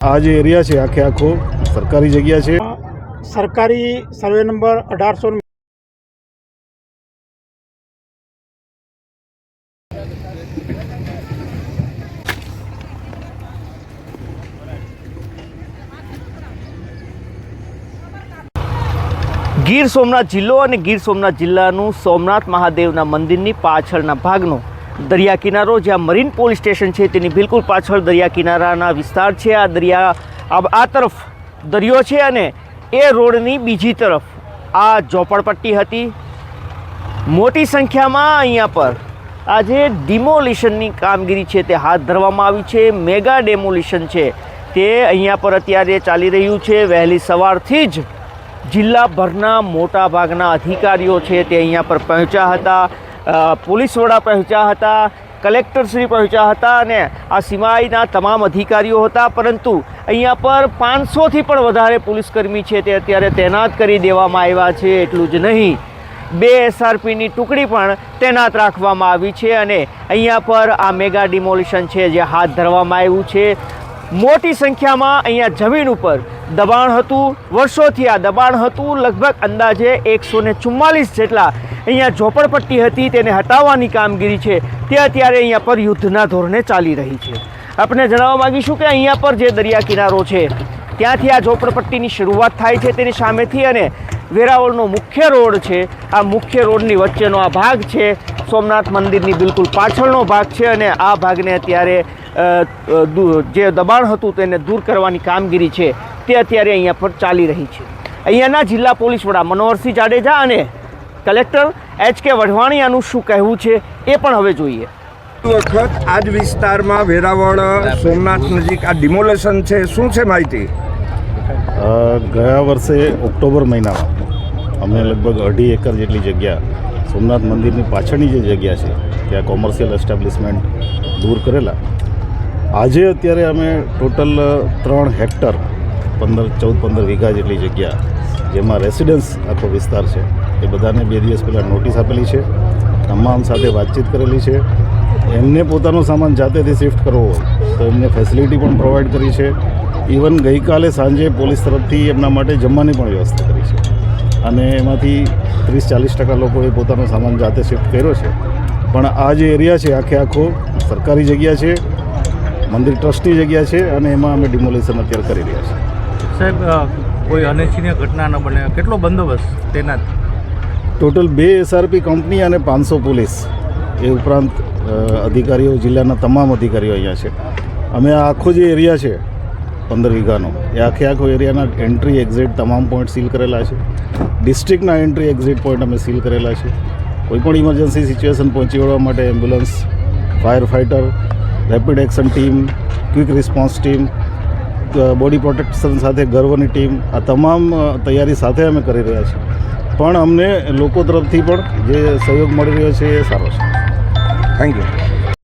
આ જે એરિયા છે આખે આખો સરકારી જગ્યા છે. સરકારી સર્વે નંબર અઢારસો ગીર સોમનાથ જિલ્લો અને ગીર સોમનાથ જિલ્લાનું સોમનાથ મહાદેવના મંદિરની પાછળના ભાગનો દરિયા કિનારો જ્યાં મરીન પોલીસ સ્ટેશન છે, તેની બિલકુલ પાછળ દરિયા કિનારાના વિસ્તાર છે. આ દરિયા, આ આ તરફ દરિયો છે અને એ રોડની બીજી તરફ આ ઝોપડપટ્ટી હતી. મોટી સંખ્યામાં અહીંયા પર આજે ડિમોલિશનની કામગીરી છે, તે હાથ ધરવામાં આવી છે. મેગા ડેમોલિશન છે, તે અહીંયા પર અત્યારે ચાલી રહ્યું છે. વહેલી સવારથી જ જિલ્લાભરના મોટા ભાગના અધિકારીઓ છે, તે અહીંયા પર પહોંચ્યા હતા. પોલીસ વડા પહોંચ્યા હતા કલેક્ટરશ્રી પહોંચ્યા હતા અને આ સિવાયના તમામ અધિકારીઓ હતા, પરંતુ અહીંયા પર પાંચસોથી પણ વધારે પોલીસકર્મી છે તે અત્યારે તૈનાત કરી દેવામાં આવ્યા છે, એટલું જ નહીં. બે એસઆરપીની ટુકડી પણ તૈનાત રાખવામાં આવી છે અને અહીંયા પર આ મેગા ડિમોલિશન છે જે હાથ ધરવામાં આવ્યું છે. મોટી સંખ્યામાં અહીંયા જમીન ઉપર દબાણ હતું. વર્ષોથી આ દબાણ હતું. લગભગ અંદાજે એકસો ને ચુમ્માલીસ જેટલા અહીંયા ઝોપડપટ્ટી હતી. તેને હટાવવાની કામગીરી છે. તે અત્યારે અહીંયા પર યુદ્ધના ધોરણે ચાલી રહી છે. આપણે જણાવવા માગીશું કે અહીંયા પર જે દરિયા કિનારો છે, ત્યાંથી આ ઝોપડપટ્ટીની શરૂઆત થાય છે તેની સામેથી અને વેરાવળનો મુખ્ય રોડ છે. આ મુખ્ય રોડની વચ્ચેનો આ ભાગ છે. સોમનાથ મંદિરની બિલકુલ પાછળનો ભાગ છે અને આ ભાગને અત્યારે જે દબાણ હતું તેને દૂર કરવાની કામગીરી છે તે અત્યારે અહીંયા પર ચાલી રહી છે. અહીંયાના જિલ્લા પોલીસ વડા મનોહરસિંહ જાડેજા અને કલેક્ટર એચ કે વઢવાણિયાનું શું કહેવું છે એ પણ હવે જોઈએ. વખત આ જ વિસ્તારમાં વેરાવળ સોમનાથ નજીક આ ડિમોલેશન છે. શું છે માહિતી? ગયા વર્ષે ઓક્ટોબર મહિનામાં અમે લગભગ અઢી એકર જેટલી જગ્યા સોમનાથ મંદિરની પાછળની જે જગ્યા છે ત્યાં કોમર્શિયલ એસ્ટાબ્લિશમેન્ટ દૂર કરેલા. આજે અત્યારે અમે ટોટલ ત્રણ હેક્ટર, પંદર, ચૌદ, પંદર વીઘા જેટલી જગ્યા, જેમાં રેસિડન્સ આખો વિસ્તાર છે. એ બધાને બે દિવસ પહેલાં નોટિસ આપેલી છે. તમામ સાથે વાતચીત કરેલી છે. એમને પોતાનો સામાન જાતેથી શિફ્ટ કરવો હોય, તો એમને ફેસિલિટી પણ પ્રોવાઈડ કરી છે. ઇવન ગઈકાલે સાંજે પોલીસ તરફથી એમના માટે જમવાની પણ વ્યવસ્થા કરી છે. અને એમાંથી ત્રીસ, ચાલીસ ટકા લોકોએ પોતાનો સામાન જાતે શિફ્ટ કર્યો છે. પણ આ જે એરિયા છે, આખે આખો સરકારી જગ્યા છે. મંદિર ટ્રસ્ટની જગ્યા છે અને એમાં અમે ડિમોલિશન અત્યારે કરી રહ્યા છીએ. સાહેબ કોઈ અનિચ્છનીય ઘટના ન બને. કેટલો બંદોબસ્ત તેના ટોટલ બે એસઆરપી કંપની અને પાંચસો પોલીસ. એ ઉપરાંત અધિકારીઓ જિલ્લાના તમામ અધિકારીઓ અહીંયા છે. અમે આખો જે એરિયા છે પંદર વીઘાનો એ આખે આખો એરિયાના એન્ટ્રી એક્ઝિટ તમામ પોઈન્ટ સીલ કરેલા છે. ડિસ્ટ્રિક્ટના એન્ટ્રી એક્ઝિટ પોઈન્ટ અમે સીલ કરેલા છે. કોઈપણ ઇમરજન્સી સિચ્યુએશન પહોંચી વળવા માટે ambulance fire fighter rapid action team quick response team body protection સાથે ગર્વની ટીમ આ તમામ તૈયારી સાથે અમે કરી રહ્યા છીએ. પણ અમને લોકો તરફથી પણ જે સહયોગ મળી રહ્યો છે એ સારો છે. થેન્ક યુ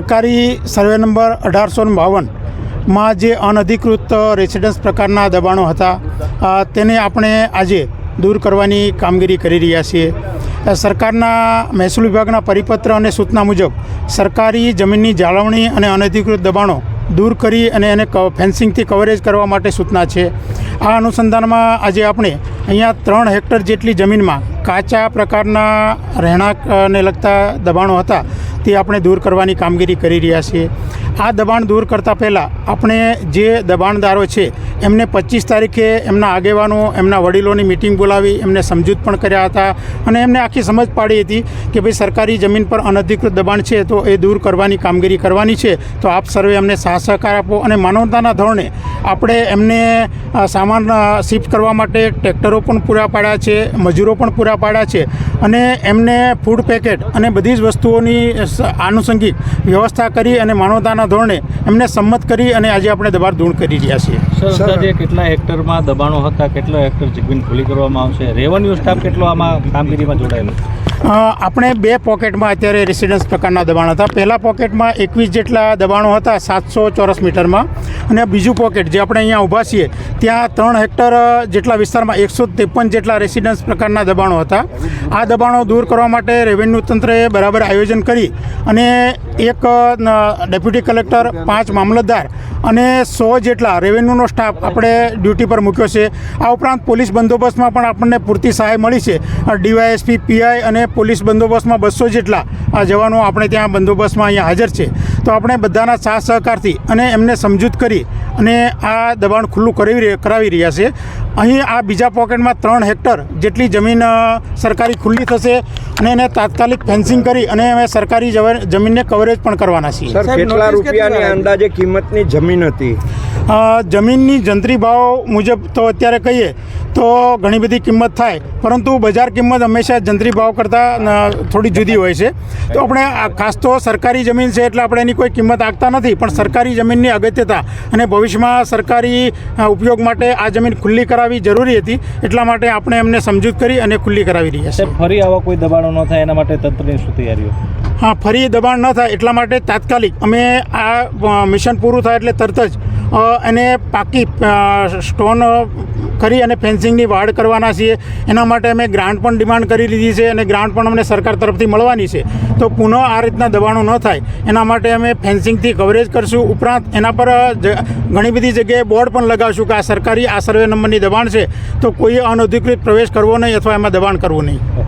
સરકારી સર્વે નંબર અઢારસો બાવનમાં જે અનધિકૃત રેસિડન્સ પ્રકારના દબાણો હતા તેને આપણે આજે દૂર કરવાની કામગીરી કરી રહ્યા છીએ. સરકારના મહેસૂલ વિભાગના પરિપત્ર અને સૂચના મુજબ સરકારી જમીનની જાળવણી અને અનધિકૃત દબાણો દૂર કરી અને એને ફેન્સિંગથી કવરેજ કરવા માટે સૂચના છે. આ અનુસંધાનમાં આજે આપણે અહીંયા ત્રણ હેક્ટર જેટલી જમીનમાં કાચા પ્રકારના રહેણાંકને લગતા દબાણો હતા તે આપણે દૂર કરવાની કામગીરી કરી રહ્યા છીએ. આ દબાણ દૂર કરતાં પહેલાં આપણે જે દબાણદારો છે, એમને પચીસ તારીખે એમના આગેવાનો, એમના વડીલોની મિટિંગ બોલાવી, એમને સમજૂત પણ કર્યા હતા અને એમને આખી સમજ પાડી હતી કે ભાઈ સરકારી જમીન પર અનધિકૃત દબાણ છે તો એ દૂર કરવાની કામગીરી કરવાની છે. તો આપ સર્વે અમને સાહ સહકાર આપો અને માનવતાના ધોરણે આપણે એમને સામાન શિફ્ટ કરવા માટે ટ્રેક્ટરો પણ પૂરા પાડ્યા છે, મજૂરો પણ પૂરા પાડ્યા છે અને એમને ફૂડ પેકેટ અને બધી જ વસ્તુઓની આનુષંગિક વ્યવસ્થા કરી અને માનવતાના ધોરણે એમને સંમત કરી અને આજે આપણે દબાણ દૂર કરી રહ્યા છીએ. અંદાજે કેટલા હેક્ટરમાં દબાણો હતા? કેટલો હેક્ટર જમીન ખુલ્લી કરવામાં આવશે? રેવન્યુ સ્ટાફ કેટલો આમાં કામગીરીમાં જોડાયેલો? આપણે બે પોકેટમાં અત્યારે રેસિડન્સ પ્રકારના દબાણ હતા. પહેલા પોકેટમાં એકવીસ જેટલા દબાણો હતા સાતસો ચોરસ મીટરમાં. અને બીજું પોકેટ જે આપણે અહીંયા ઊભા છીએ ત્યાં ત્રણ હેક્ટર જેટલા વિસ્તારમાં એકસો ત્રેપન જેટલા રેસિડન્સ પ્રકારના દબાણો હતા. આ દબાણો દૂર કરવા માટે રેવન્યુ તંત્રએ બરાબર આયોજન કરી અને એક ડેપ્યુટી કલેક્ટર પાંચ મામલતદાર અને સો જેટલા રેવન્યુનો સ્ટાફ આપણે ડ્યુટી પર મૂક્યો છે. આ ઉપરાંત પોલીસ બંદોબસ્તમાં પણ આપણને પૂરતી સહાય મળી છે. ડીવાયએસપી પીઆઈ અને પોલીસ બંદોબસ્તમાં બસો જેટલા આ જવાનો આપણે ત્યાં બંદોબસ્તમાં અહીંયા હાજર છે. તો આપણે બધાના સાથ સહકારથી અને એમને સમજૂત કરી અને આ દબાણ ખુલ્લું કરાવી રહ્યા- કરાવી રહ્યા છે. અહીં આ બીજા પોકેટમાં ત્રણ હેક્ટર જેટલી જમીન સરકારી ખુલ્લી થશે અને એને તાત્કાલિક ફેન્સિંગ કરી અને અમે સરકારી જમીનને કવરેજ પણ કરવાના છીએ. કેટલા રૂપિયાની અંદાજે કિંમતની જમીન હતી? જમીનની જંત્રી ભાવ મુજબ તો અત્યારે કહીએ તો ઘણી બધી કિંમત થાય પરંતુ બજાર કિંમત હંમેશા જંત્રી ભાવ કરતાં થોડી જુદી હોય છે. તો આપણે આ ખાસ તો સરકારી જમીન છે એટલે આપણે એની કોઈ કિંમત આંકતા નથી પણ સરકારી જમીનની અગત્યતા અને ભવિષ્યમાં સરકારી ઉપયોગ માટે આ જમીન ખુલ્લી કરાવવી જરૂરી હતી એટલા માટે આપણે એમને સમજૂત કરી અને ખુલ્લી કરાવી રહ્યા છીએ. ફરી આવા કોઈ દબાણો ન થાય એના માટે તંત્રની શું તૈયારીઓ? હા ફરી દબાણ ન થાય એટલા માટે તાત્કાલિક અમે આ મિશન પૂરું થાય એટલે તરત જ એને પાકી સ્ટોન કરી અને ફેન્સિંગની વાડ કરવાના છીએ. એના માટે અમે ગ્રાન્ટ પણ ડિમાન્ડ કરી લીધી છે અને ગ્રાન્ટ પણ અમને સરકાર તરફથી મળવાની છે. તો પુનઃ આ રીતના દબાણો ન થાય. એના માટે અમે ફેન્સિંગથી કવરેજ કરશું. ઉપરાંત એના પર ઘણી બધી જગ્યાએ બોર્ડ પણ લગાવશું કે આ સરકારી, આ સર્વે નંબરની દબાણ છે. તો કોઈએ અનધિકૃત પ્રવેશ કરવો નહીં અથવા એમાં દબાણ કરવું નહીં.